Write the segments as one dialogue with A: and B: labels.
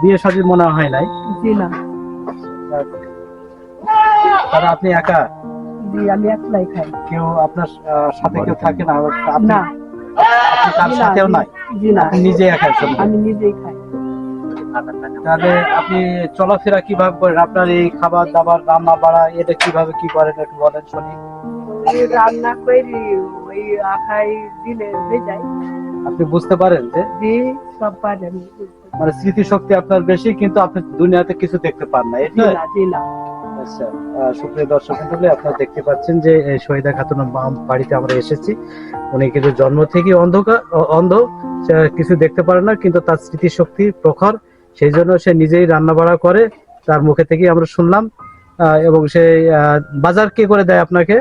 A: বিয়ে শাদী মনে হয় নাই?
B: জি না।
A: তারা আপনি একা?
B: জি আমি একলাই খাই।
A: কেউ আপনার সাথে কেউ থাকে না? আপনি
B: না।
A: আপনি তার সাথেও নাই?
B: জি না।
A: আপনি নিজে একা
B: আমি নিজেই খাই।
A: তাহলে আপনি চলাফেরা কীভাবে করেন? আপনার এই খাবার দাবার রান্না বাড়া এটা কীভাবে কি করেন একটু বলেন শুনি।
B: রান্না করি ওই আখাই দিলে হয়ে যায়।
A: আপনি বুঝতে পারেন যে
B: জি সব পারি আমি
A: মানে স্মৃতিশক্তি আপনার বেশি কিন্তু আপনি দুনিয়াতে কিছু দেখতে পান না এটা
B: জি না
A: আচ্ছা সুপ্রিয় দর্শক মন্ডলী আপনারা দেখতে পাচ্ছেন যে শহীদা খাতুনের মা- বাড়িতে আমরা এসেছি। উনি কিন্তু জন্ম থেকে অন্ধকার অন্ধ কিছু দেখতে পারে না কিন্তু তার স্মৃতিশক্তি প্রখর। সেই জন্য সে নিজেই রান্না বাড়া করে তার মুখে থেকেই আমরা শুনলাম। এবং সে বাজার কে করে দেয় আপনাকে?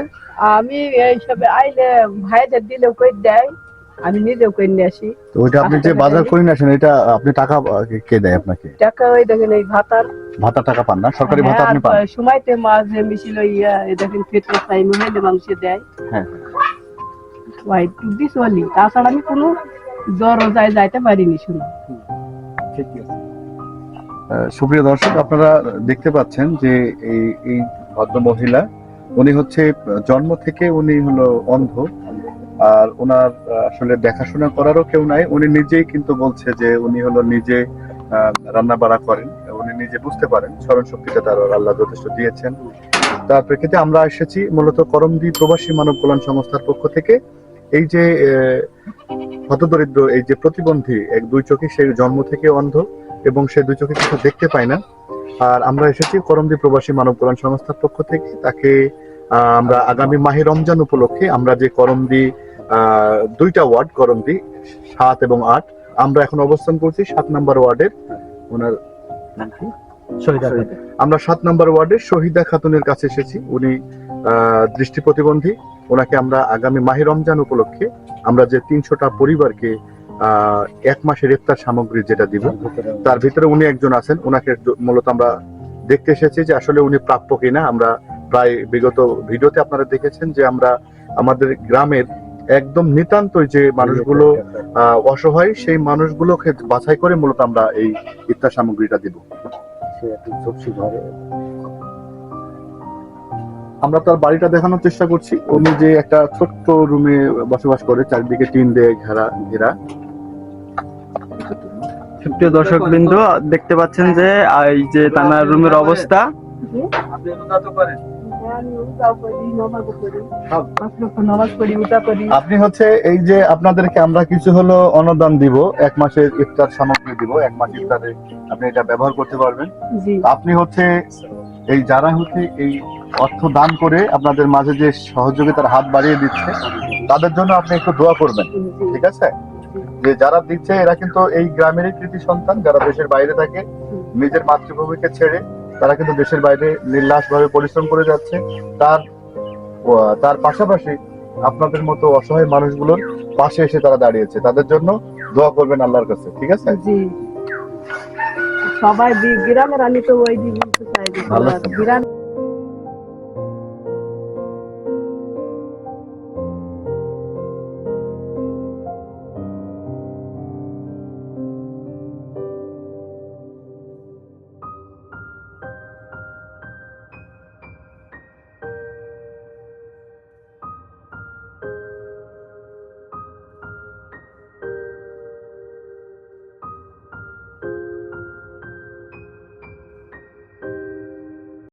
B: আমি এইসব আইলে ভাইদের দিলেও কই দেয়? আমি নিজেও করে আসি।
C: তো ওইটা আপনি যে বাজার করে আসেন এটা আপনি টাকা কে দেয় আপনাকে?
B: টাকা ওই দেখেন এই ভাতার।
C: ভাতা টাকা পান না? সরকারি ভাতা
B: হ্যাঁ,
C: আপনি পান?
B: সময়তে মাঝে মিছিল ইয়া এই দেখেন পেট্রোল টাইম হইলে মাংস দেয়।
C: হ্যাঁ।
B: ওই দিস বলি তাছাড়া আমি কোনো জ্বর যায় যাইতে পারিনি শুনো।
C: আহ, সুপ্রিয় দর্শক আপনারা দেখতে পাচ্ছেন যে এই এই ভদ্র মহিলা উনি হচ্ছে জন্ম থেকে উনি হলো অন্ধ। আর ওনার আসলে দেখাশোনা করারও কেউ নাই। উনি নিজেই কিন্তু বলছে যে উনি হলো নিজে রান্না বাড়া করেন। উনি নিজে বুঝতে পারেন স্মরণ শক্তিটা তার আল্লাহ যথেষ্ট দিয়েছেন। তার প্রেক্ষিতে আমরা এসেছি মূলত করমদি প্রবাসী মানব কল্যাণ সংস্থার পক্ষ থেকে। এই যে হতদরিদ্র, এই যে প্রতিবন্ধী, এক দুই চোখে সে জন্ম থেকে অন্ধ এবং সে দুই চোখে কিছু দেখতে পায় না। আর আমরা এসেছি করমদি প্রবাসী মানব কল্যাণ সংস্থার পক্ষ থেকে। তাকে আমরা আগামী মাহে রমজান উপলক্ষে আমরা যে করমদি দুইটা ওয়ার্ড করমদি সাত এবং আট। আমরা এখন অবস্থান করছি সাত নাম্বার ওয়ার্ডের ওনার। আমরা সাত নাম্বার ওয়ার্ডের শহীদা খাতুনের কাছে এসেছি। উনি দৃষ্টি প্রতিবন্ধী। ওনাকে আমরা আগামী মাহে রমজান উপলক্ষে আমরা যে তিনশোটা পরিবারকে আহ, এক মাসের ইফতার সামগ্রী যেটা দিব তার ভিতরে উনি একজন আছেন। ওনাকে মূলত আমরা দেখতে এসেছি যে আসলে উনি প্রাপ্য কিনা। আমরা প্রায় বিগত ভিডিওতে আপনারা দেখেছেন যে আমরা আমাদের গ্রামের একদম নিতান্তই যে মানুষগুলো আহ, অসহায় সেই মানুষগুলোকে বাছাই করে মূলত আমরা এই ইফতার সামগ্রীটা দিব।
A: সে একটু ঝুপসি ঘরে।
C: আমরা তার বাড়িটা দেখানোর চেষ্টা করছি। উনি যে একটা ছোট্ট রুমে বসবাস করে চারিদিকে টিন দিয়ে ঘেরা ঘেরা।
D: সুপ্রিয় দর্শক বিন্দু দেখতে পাচ্ছেন যে এই যে তানার রুমের অবস্থা।
A: আপনি তো করেন।
B: করি
C: আপনি হচ্ছে এই যে আপনাদেরকে আমরা কিছু হলো অনুদান দিব এক মাসের ইফতার সামগ্রী দিব এক মাস ইফতারে আপনি এটা ব্যবহার করতে পারবেন। আপনি হচ্ছে এই যারা হচ্ছে এই অর্থ দান করে আপনাদের মাঝে যে সহযোগিতার হাত বাড়িয়ে দিচ্ছে তাদের জন্য আপনি একটু দোয়া করবেন ঠিক আছে? যে যারা দিচ্ছে এরা কিন্তু এই গ্রামেরই কৃতি সন্তান যারা দেশের বাইরে থাকে নিজের মাতৃভূমিকে ছেড়ে তারা কিন্তু দেশের বাইরে নির্লাস ভাবে পরিশ্রম করে যাচ্ছে। তার তার পাশাপাশি আপনাদের মতো অসহায় মানুষগুলোর পাশে এসে তারা দাঁড়িয়েছে। তাদের জন্য দোয়া করবেন আল্লাহর কাছে ঠিক আছে?
B: জি। সবাই গ্রামের আমি তো ওই দিন চাই গ্রাম